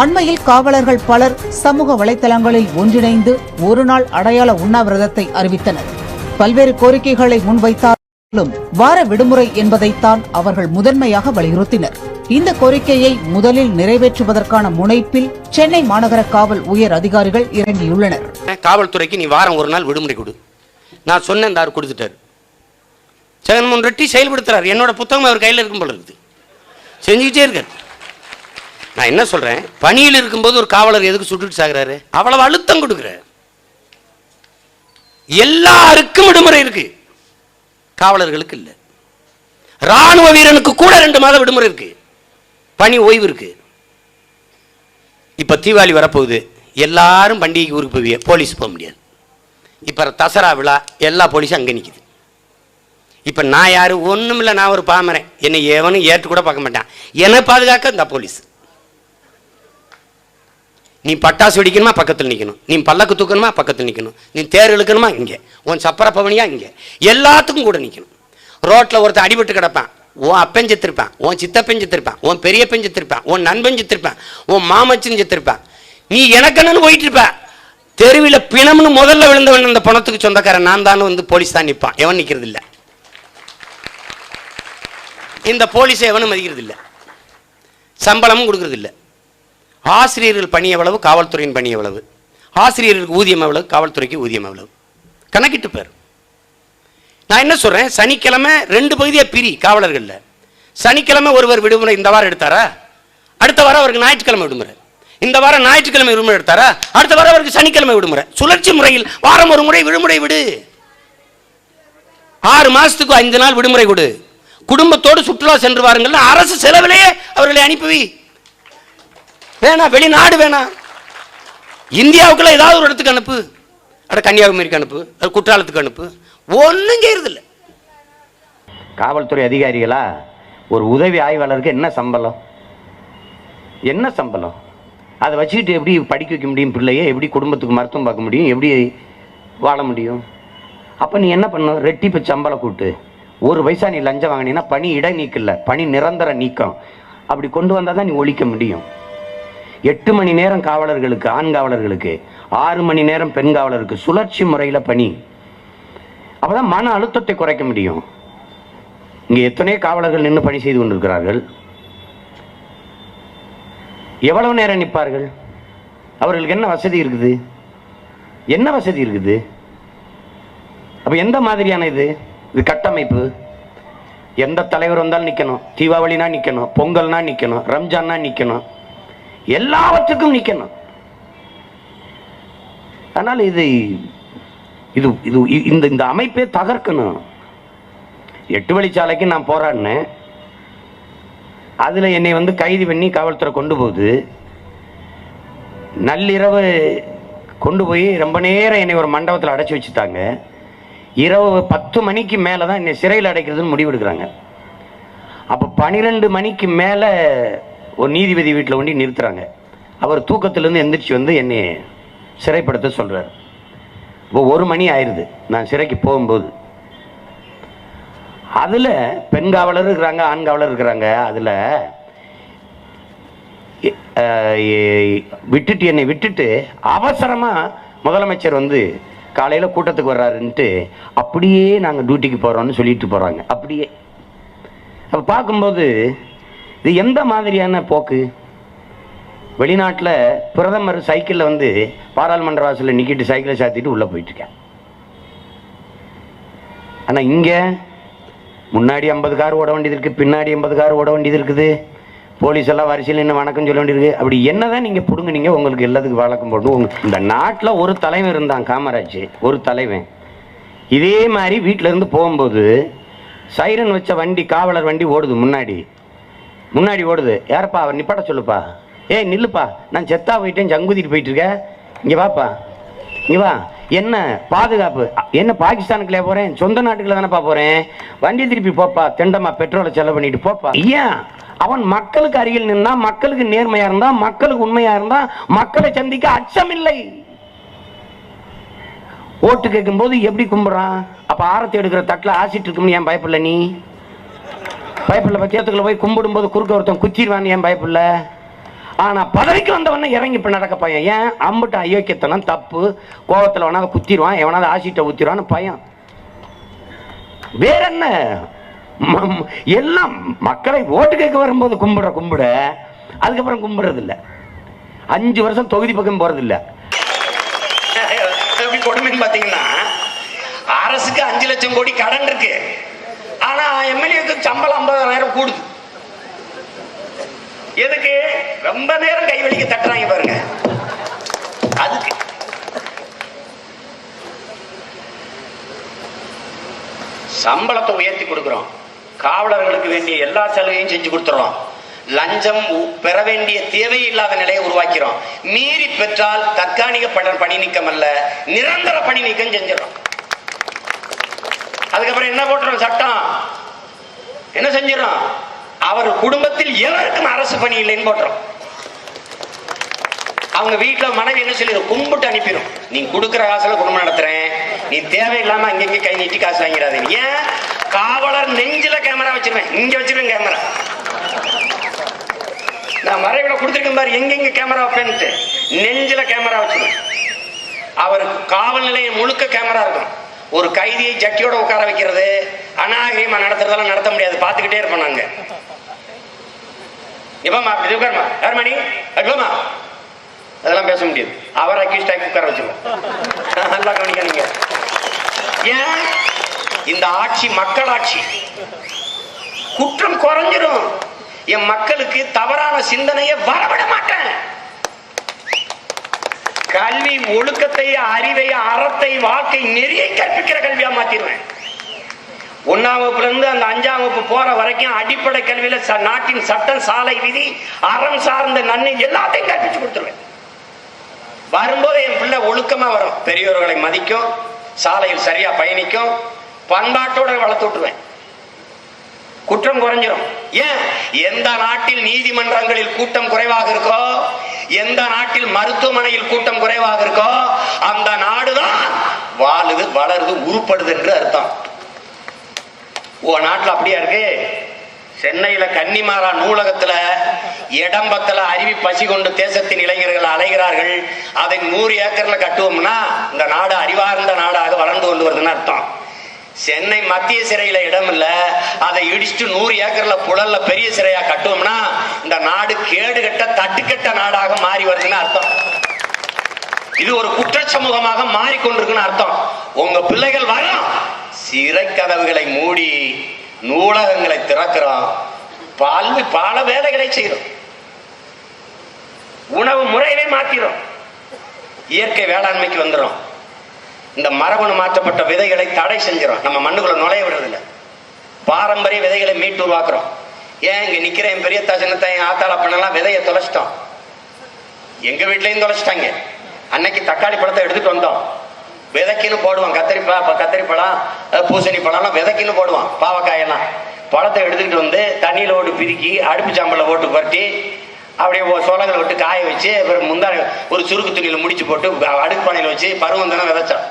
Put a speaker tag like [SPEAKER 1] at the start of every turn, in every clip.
[SPEAKER 1] அண்மையில் காவலர்கள் பலர் சமூக வலைதளங்களில் ஒன்றிணைந்து ஒருநாள் அடையாள உண்ணாவிரதத்தை அறிவித்தனர். பல்வேறு கோரிக்கைகளை முன்வைத்தாலும் வார விடுமுறை என்பதைத்தான் அவர்கள் முதன்மையாக வலியுறுத்தினர். இந்த கோரிக்கையை முதலில் நிறைவேற்றுவதற்கான முனைப்பில் சென்னை மாநகர காவல் உயர் அதிகாரிகள் இறங்கியுள்ளனர்.
[SPEAKER 2] காவல்துறைக்கு நீ வாரம் ஒரு நாள் விடுமுறை கொடு. நான் சொன்னேன் இந்த கொடுத்துட்டார். ஜெகன்மோகன் ரெட்டி செயல்படுத்துறாரு. என்னோட புத்தகம் அவர் கையில் இருக்கும் போல இருக்குது. செஞ்சுக்கிட்டே இருக்கார். நான் என்ன சொல்கிறேன் பணியில் இருக்கும்போது ஒரு காவலர் எதுக்கு சுட்டுட்டு சாகிறாரு? அவ்வளவு அழுத்தம் கொடுக்குற எல்லாருக்கும் விடுமுறை இருக்கு. காவலர்களுக்கு இல்லை. ராணுவ வீரனுக்கு கூட ரெண்டு மாதம் விடுமுறை இருக்கு. பணி ஓய்வு இருக்கு. இப்போ தீபாவளி வரப்போகுது. எல்லாரும் பண்டிகைக்கு ஊருக்கு போவிய போலீஸ் போக முடியாது. இப்போ தசரா விழா எல்லா போலீஸும் அங்கே நிற்கிது இப்போ நான் யார்? ஒன்றும் இல்லை நான் ஒரு பாமரேன். என்னை எவனும் ஏற்று கூட பார்க்க மாட்டான். என்னை பாதுகாக்க இந்த போலீஸ். நீ பட்டாசு வெடிக்கணுமா? பக்கத்தில் நிற்கணும் நீ பல்லக்கு தூக்கணுமா? பக்கத்தில் நிற்கணும் நீ தேர் இழுக்கணுமா? இங்கே. உன் சப்பர பவனியா இங்கே. எல்லாத்துக்கும் கூட நிற்கணும் ரோட்டில் ஒருத்தர் அடிபட்டு கிடப்பான். உன் அப்பன் செத்திருப்பான். உன் சித்தப்பன் செத்திருப்பான். உன் பெரியப்பன் செத்திருப்பான். உன் நண்பன் செத்திருப்பான். உன் மாமச்சன் செத்திருப்பான். நீ எனக்கண்ணன்னு போயிட்டு இருப்ப. தெருவில் பிணம்னு முதல்ல விழுந்தவன் அந்த பணத்துக்கு சொந்தக்காரன். நான் தான் வந்து போலீஸ் தான் நிற்பான் எவன் நிற்கிறது இல்லை இந்த போலீஸை எவனும் மதிக்கிறது இல்லை சம்பளமும் கொடுக்கறது இல்லை ஆசிரியர்கள் பணி எவ்வளவு காவல்துறையின் பணி எவ்வளவு ஆசிரியர்களுக்கு ஊதியம் எவ்வளவு காவல்துறைக்கு ஊதியம் எவ்வளவு. கணக்கிட்டு பேர். நான் என்ன சொல்கிறேன் சனிக்கிழமை ரெண்டு பகுதியாக பிரி காவலர்களில். சனிக்கிழமை ஒருவர் விடுமுறை இந்த வாரம் எடுத்தாரா? அடுத்த வாரம் அவருக்கு ஞாயிற்றுக்கிழமை விடுமுறை. இந்த வாரம் ஞாயிற்றுக்கிழமை விடுமுறை எடுத்தாரா? அடுத்த வாரம் அவருக்கு சனிக்கிழமை விடுமுறை. சுழற்சி முறையில் வாரம் ஒரு முறை விடுமுறை விடு. ஆறு மாதத்துக்கு ஐந்து நாள் விடுமுறை கொடு. குடும்பத்தோடு சுற்றுலா சென்று வாருங்கள் அரசு செலவிலேயே அவர்களை அனுப்பி வேணாம் வெளிநாடு வேணாம் இந்தியாவுக்குள்ள ஏதாவது ஒரு இடத்துக்கு அனுப்பு. அட கன்னியாகுமரிக்கு அனுப்பு. அது குற்றாலத்துக்கு அனுப்பு. ஒன்றும் செய்யறதில்ல.
[SPEAKER 3] காவல்துறை அதிகாரிகளா ஒரு உதவி ஆய்வாளருக்கு என்ன சம்பளம்? என்ன சம்பளம்? அதை வச்சுக்கிட்டு எப்படி படிக்க வைக்க முடியும் பிள்ளைய? எப்படி குடும்பத்துக்கு மருத்துவம் பார்க்க முடியும்? எப்படி வாழ முடியும்? அப்போ நீ என்ன பண்ணும் ரெட்டிப்பு சம்பளம் கூட்டு. ஒரு பைசா நீ லஞ்சம் வாங்கினீன்னா பணி இடை நீக்கில்ல பணி நிரந்தர நீக்கம். அப்படி கொண்டு வந்தால் தான் நீ ஒழிக்க முடியும். எட்டு மணி நேரம் காவலர்களுக்கு ஆண் காவலர்களுக்கு ஆறு மணி நேரம் பெண் காவலருக்கு சுழற்சி முறையில் பணி. அப்போதான் மன அழுத்தத்தை குறைக்க முடியும். இங்கே எத்தனையோ காவலர்கள் நின்று பணி செய்து கொண்டிருக்கிறார்கள். எவ்வளவு நேரம் நிற்பார்கள்? அவர்களுக்கு என்ன வசதி இருக்குது? என்ன வசதி இருக்குது? அப்போ எந்த மாதிரியான இது? இது கட்டமைப்பு. எந்த தலைவர் வந்தாலும் நிற்கணும் தீபாவளினா நிற்கணும் பொங்கல்னா நிற்கணும் ரம்ஜான்னா நிற்கணும் எல்லாவற்றுக்கும் நிக்கணும். ஆனால் இது இது இது இந்த இந்த அமைப்பே தகர்க்கணும். எட்டு வழிச்சாலைக்கு நான் போராடினேன். அதில் என்னை வந்து கைது பண்ணி காவல்துறை கொண்டு போகுது. நள்ளிரவு கொண்டு போய் ரொம்ப நேரம் என்னை ஒரு மண்டபத்தில் அடைச்சி வச்சுட்டாங்க. இரவு பத்து மணிக்கு மேலே தான் என்னை சிறையில் அடைக்கிறதுன்னு முடிவெடுக்கிறாங்க. அப்போ பன்னிரெண்டு மணிக்கு மேலே ஒரு நீதிபதி வீட்டில் ஒண்டி நிறுத்துறாங்க. அவர் தூக்கத்திலேருந்து எந்திரிச்சு வந்து என்னை சிறைப்படுத்த சொல்கிறார் இப்போ ஒரு மணி ஆயிடுது நான் சிறைக்கு போகும்போது. அதில் பெண் காவலர் இருக்கிறாங்க ஆண் காவலர் இருக்கிறாங்க. அதில் விட்டுட்டு என்னை விட்டுட்டு அவசரமாக முதலமைச்சர் வந்து காலையில் கூட்டத்துக்கு வர்றாருன்ட்டு அப்படியே நாங்கள் டியூட்டிக்கு போகிறோம்னு சொல்லிட்டு போகிறாங்க அப்படியே. அப்போ பார்க்கும்போது இது எந்த மாதிரியான போக்கு? வெளிநாட்டில் பிரதமர் சைக்கிளில் வந்து பாராளுமன்ற வாசலில் நிக்கிட்டு சைக்கிளை சாத்திட்டு உள்ளே போயிட்டுருக்கேன் ஆனால் இங்கே முன்னாடி ஐம்பது கார் ஓட வேண்டியது இருக்குது பின்னாடி ஐம்பது கார் ஓட வேண்டியது இருக்குது. போலீஸ் எல்லாம் வரிசையில் என்ன வணக்கம் சொல்ல வேண்டியிருக்கு அப்படி என்னதான் நீங்கள் பிடுங்க நீங்கள் உங்களுக்கு எல்லாத்துக்கும் வழக்கம் போட்டு உங்க இந்த நாட்டில் ஒரு தலைவன் இருந்தான் காமராஜ் ஒரு தலைவன். இதே மாதிரி வீட்டிலேருந்து போகும்போது சைரன் வச்ச வண்டி காவலர் வண்டி ஓடுது முன்னாடி. முன்னாடி ஓடுது. யாரப்பா? அவர் நிப்பாட்ட சொல்லுப்பா. ஏய் நில்லுப்பா. நான் செத்தா போயிட்டேன் ஜங்குதிட்டு போயிட்டு இருக்கேன் இங்கே வாப்பா. இங்கே வா. என்ன பாதுகாப்பு? என்ன பாகிஸ்தானுக்குள்ளே போகிறேன் சொந்த நாட்டுக்குள்ள தானேப்பா போகிறேன் வண்டி திருப்பி போப்பா. தெண்டமா பெட்ரோலை செலவு பண்ணிட்டு போப்பா. ஏன் அவன் மக்களுக்கு அருகில் நின்னா மக்களுக்கு நேர்மையாக இருந்தா மக்களுக்கு உண்மையாக இருந்தா மக்களை சந்திக்க அச்சமில்லை. ஓட்டு கேட்கும்போது எப்படி கும்பிடுறான்? அப்போ ஆரத்தி எடுக்கிற தட்டில் ஆசிட்டு இருக்கும்னு ஏன் பயப்படல நீ? பயப்பில்லை பத்தியத்துக்குள்ள போய் கும்பிடும்போது குறுக்க ஒருத்தன் குச்சிடுவான் ஏன் பயப்படல
[SPEAKER 4] ஆனா பதவிக்கு வந்தவன இறங்கி இப்போ நடக்க பையன். ஏன்? அம்பிட்ட அயோக்கியத்தனம் தப்பு. கோபத்தில் வேணாவது குத்திடுவான் எவனாவது ஆசிட்ட ஊத்திடுவான்னு பையன். வேற என்ன எல்லாம் மக்களை ஓட்டு கேட்க வரும்போது கும்பிடுற கும்பிட. அதுக்கப்புறம் கும்பிடுறது இல்ல அஞ்சு வருஷம் தொகுதி பக்கம் போறது இல்லை
[SPEAKER 3] கொடுமைன்னு அரசுக்கு அஞ்சு லட்சம் கோடி கடன் இருக்கு. ஆனா எம்எல்ஏக்கு சம்பளம் ஐம்பதாயிரம் கூடுது. எதுக்கு? ரொம்ப நேரம் கை வலிக்கு தட்டுறாங்க பாருங்க. அதுக்கு. சம்பளத்தை உயர்த்தி கொடுக்கிறோம். காவலர்களுக்கு வேண்டிய எல்லா சலுகையும் செஞ்சு கொடுத்துறோம். லஞ்சம் உ- பெற வேண்டிய தேவையில்லாத நிலையை உருவாக்கிறோம். மீறி பெற்றால் தற்காலிக பணி நீக்கம் அல்ல நிரந்தர பணி நீக்கம் செஞ்சிடறோம். அதுக்கப்புறம் என்ன போட்டுறோம் சட்டம். என்ன செஞ்சிடறோம்? அவர் குடும்பத்தில் எவருக்கும் அரசு பணி இல்லைன்னு போட்டுறோம் அவங்க வீட்டுல மனைவி என்ன சொல்லிடும் கும்பிட்டு அனுப்பிடும் நீ கொடுக்குற காசுல குடும்பம் நடத்துறேன். நீ தேவையில்லாம அங்கங்கே கை நீட்டி காசு வாங்கிறாதே ஏன்? காவலர் நெஞ்சில கேமரா வச்சிருவேன். இங்க வச்சிருவேன் கேமரா நான் மறைவில கொடுத்துருக்கேன் பாரு. எங்கெங்க கேமரா வைப்பேன்ட்டு நெஞ்சில கேமரா வச்சிருவேன். அவர் காவல் நிலையம் முழுக்க கேமரா இருக்கும் ஒரு கைதியை ஜட்டியோட உட்கார வைக்கிறது. அநாகரியமா நடத்துறதெல்லாம் நடத்த முடியாது. பார்த்துக்கிட்டே இருப்போம் நாங்க. எப்பமா அப்படி உட்காருமா? யார் மணி அதுமா அதெல்லாம் பேச முடியாது. அவர் அக்யூஸ்ட் ஆக்கி உட்கார வச்சிருவோம். நல்லா கவனிக்காதீங்க. ஏன்? இந்த ஆட்சி மக்கள் ஆட்சி. குற்றம் குறைஞ்சிரும். என் மக்களுக்கு தவறான சிந்தனையை வரவிட மாட்டேன். கல்வி ஒழுக்கத்தை அறிவை அறத்தை வாழ்க்கை நெறியை கற்பிக்கிற கல்வியா மாத்திடுவேன். ஒன்னாம் வகுப்புல இருந்து அந்த அஞ்சாம் வகுப்பு போற வரைக்கும் அடிப்படை கல்வியில நாட்டின் சட்டம் சாலை விதி அறம் சார்ந்த நன்மை எல்லாத்தையும் கற்பிச்சு கொடுத்துருவேன். வரும்போது என் பிள்ளை ஒழுக்கமா வரும். பெரியோர்களை மதிக்கும் சாலையில் சரியா பயணிக்கும் பண்பாட்டோட வளர்த்து விட்டுருவேன். குற்றம் குறைஞ்சிரும். ஏன்? எந்த நாட்டில் நீதிமன்றங்களில் கூட்டம் குறைவாக இருக்கோ எந்த நாட்டில் மருத்துவமனையில் கூட்டம் குறைவாக இருக்கோ அந்த நாடுதான் வாழுது வளருது உருப்படுது என்று அர்த்தம். உன் நாட்டில் அப்படியா இருக்கு? சென்னையில கன்னிமாரா நூலகத்துல இடம்பத்துல அருவி பசி கொண்டு தேசத்தின் இளைஞர்கள் அலைகிறார்கள். அதை நூறு ஏக்கர்ல கட்டுவோம்னா இந்த நாடு அறிவார்ந்த நாடாக வளர்ந்து கொண்டு வருதுன்னு அர்த்தம். சென்னை மத்திய சிறையில இடம் இல்ல அதை இடிச்சுட்டு நூறு ஏக்கர்ல புழல்ல பெரிய சிறையா கட்டுவோம்னா இந்த நாடு கேடுகட்ட தட்டுக்கட்ட நாடாக மாறி வருதுன்னு அர்த்தம். இது ஒரு குற்ற சமூகமாக மாறிக்கொண்டிருக்குன்னு அர்த்தம். உங்க பிள்ளைகள் வரும் சிறை கதவுகளை மூடி நூலகங்களை திறக்கிறோம் பல்வி பல வேலைகளை செய்யறோம். உணவு முறையவே மாத்திரும் இயற்கை வேளாண்மைக்கு வந்துடும் இந்த மரபணு மாற்றப்பட்ட விதைகளை தடை செஞ்சிடும் நம்ம மண்ணுக்குள்ள நுழைய விடுறதில்லை. பாரம்பரிய விதைகளை மீட்டு உருவாக்குறோம். ஏன் இங்க நிக்கிற என் பெரிய தசனத்தை என் ஆத்தாள பண்ணலாம்? விதைய தொலைச்சிட்டோம். எங்க வீட்லயும் தொலைச்சிட்டாங்க. அன்னைக்கு தக்காளி பழத்தை எடுத்துட்டு வந்தோம். விதைக்குன்னு போடுவான். கத்திரி பழம் கத்திரி பழம் பூசணி பழம்லாம் விதைக்குன்னு போடுவான். பாவக்காயெல்லாம். பழத்தை எடுத்துக்கிட்டு வந்து தண்ணியில ஓட்டு பிரிக்கி அடுப்பு சாம்பலில் ஓட்டு பரட்டி அப்படியே சோளங்களை விட்டு காய வச்சு அப்புறம் முந்தான ஒரு சுருக்கு துணியில் முடிச்சு போட்டு அடுப்பு பானையில் வச்சு பருவம் தானே விதைச்சோம்.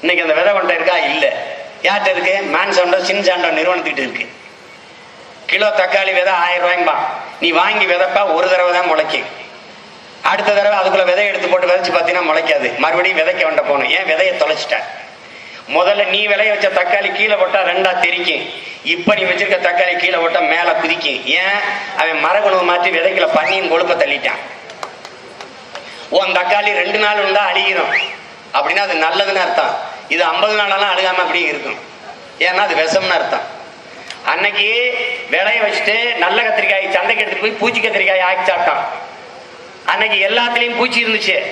[SPEAKER 3] இன்னைக்கு அந்த விதை வண்டை இருக்கா? இல்லை. யார்கிட்ட இருக்கு? மேன் சாண்டோ சின் சாண்டோ நிறுவனத்துக்கிட்ட இருக்கு. கிலோ தக்காளி விதை ஆயிரம் ரூபாய்ம்பா நீ வாங்கி விதைப்பா ஒரு தடவை தான் முளைக்கும். அடுத்த தடவை அதுக்குள்ள விதை எடுத்து போட்டு விதைச்சு பார்த்தீங்கன்னா முளைக்காது. மறுபடியும் விதைக்க வேண்ட போகணும். ஏன்? விதையை தொலைச்சிட்டேன் முதல்ல நீ விளைய வச்ச தக்காளி கீழே போட்டா ரெண்டா தெரிக்கும். இப்ப நீ வச்சிருக்க தக்காளி கீழே போட்டா மேல குதிக்கும். ஏன்? அவன் மரகுணவு மாற்றி விதைக்கல பண்ணியும் கொழுப்ப தள்ளிட்டான். உன் தக்காளி ரெண்டு நாள் இருந்தா அழியிடும் அப்படின்னா அது நல்லதுன்னு அர்த்தம். இது ஐம்பது நாளெல்லாம் அழுகாம அப்படியே இருக்கும். ஏன்னா அது விஷம்னு அர்த்தம். அன்னைக்கு விளைய வச்சுட்டு நல்ல கத்திரிக்காய் சந்தைக்கு எடுத்துட்டு போய் பூச்சி கத்திரிக்காய் ஆக்கி சாப்பிட்டான். அன்னைக்கு எல்லாத்துலயும் பூச்சி இருந்துச்சு.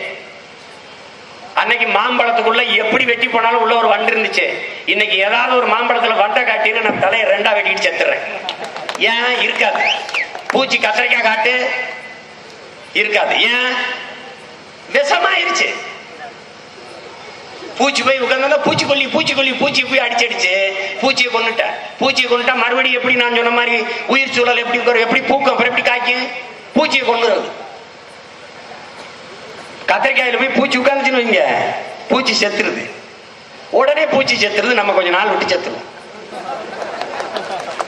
[SPEAKER 3] அன்னைக்கு மாம்பழத்துக்குள்ள எப்படி வெட்டி போனாலும் உள்ள ஒரு வண்டு இருந்துச்சு. இன்னைக்கு ஏதாவது ஒரு மாம்பழத்துல வண்டை காட்டின்னு நான் தலையை ரெண்டா வெட்டிட்டு செத்துறேன். ஏன்? இருக்காது. பூச்சி கத்திரிக்காய் காட்டு இருக்காது. ஏன்? விஷமாயிருச்சு. பூச்சி போய் உட்கார்ந்தா பூச்சிக்கொல்லி பூச்சிக்கொல்லி பூச்சி போய் அடிச்சு அடிச்சு பூச்சியை கொண்டுட்டேன் பூச்சியை கொண்டுட்டா மறுபடியும் எப்படி நான் சொன்ன மாதிரி உயிர் சூழல் எப்படி உட்காரும், எப்படி பூக்கும் அப்புறம் எப்படி காய்க்கும் பூச்சியை கொண்டுறது கத்திரிக்காயில போய் பூச்சி உட்காந்துச்சுன்னு வைங்க. பூச்சி செத்துருது. உடனே பூச்சி செத்துருது. நம்ம கொஞ்சம் நாள் விட்டு செத்துருவோம்.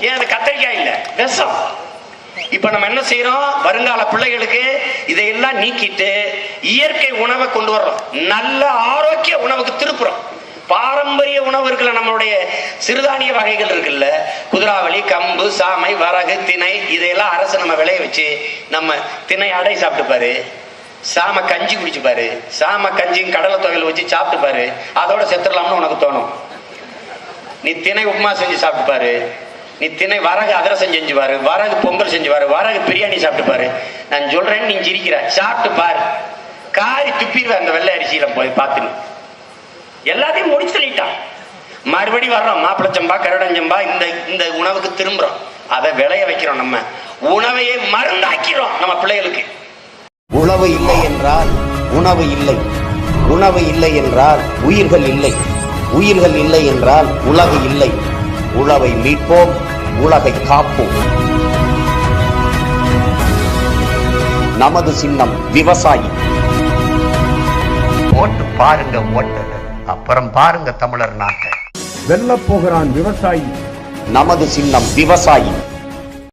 [SPEAKER 3] ஏன் அது கத்திரிக்காய் இல்லை? விஷம். இப்ப நம்ம என்ன செய்யறோம் வருங்கால பிள்ளைகளுக்கு இதையெல்லாம் நீக்கிட்டு இயற்கை உணவை கொண்டு வர்றோம். நல்ல ஆரோக்கிய உணவுக்கு திருப்புறோம். பாரம்பரிய உணவு இருக்குல்ல நம்மளுடைய சிறுதானிய வகைகள் இருக்குல்ல குதிராவளி கம்பு சாமை வரகு திணை இதையெல்லாம் அரசு நம்ம விளைய வச்சு நம்ம திணை அடை சாப்பிட்டு பாரு. சாம கஞ்சி குடிச்சு பாரு. சாம கஞ்சியும் கடலை தொகையில் வச்சு சாப்பிட்டு பாரு. அதோட செத்துடலாம்னு உனக்கு தோணும். நீ திணை உப்புமா செஞ்சு சாப்பிட்டு பாரு. நீ தினை வரகு அதிரசம் செஞ்சு பாரு வரகு பொங்கல் செஞ்சு பாரு வரகு பிரியாணி சாப்பிட்டு பாரு நான் சொல்றேன்னு நீ சிரிக்கிற. சாப்பிட்டு பாரு. காரி துப்பிடுவேன் அந்த வெள்ளை அரிசியில போய் பார்த்துன்னு. எல்லாத்தையும் முடிச்சு தள்ளிட்டான் மறுபடி வர்றோம். மாப்பிளச்சம்பா கருடஞ்சம்பா இந்த இந்த உணவுக்கு திரும்புறோம். அதை விளைய வைக்கிறோம் நம்ம. உணவையே மருந்தாக்கிறோம் நம்ம பிள்ளைகளுக்கு.
[SPEAKER 5] உணவு இல்லை என்றால் உணவு இல்லை. உணவு இல்லை என்றால் உயிர்கள் இல்லை. உயிர்கள் இல்லை என்றால் உலகு இல்லை. உழவை மீட்போம். உலகை காப்போம். நமது சின்னம் விவசாயி.
[SPEAKER 4] ஓட்டு பாருங்க ஓட்டு அப்புறம் பாருங்க தமிழர் நாட்டை.
[SPEAKER 6] வெல்லப் போகிறான் விவசாயி.
[SPEAKER 5] நமது சின்னம் விவசாயி.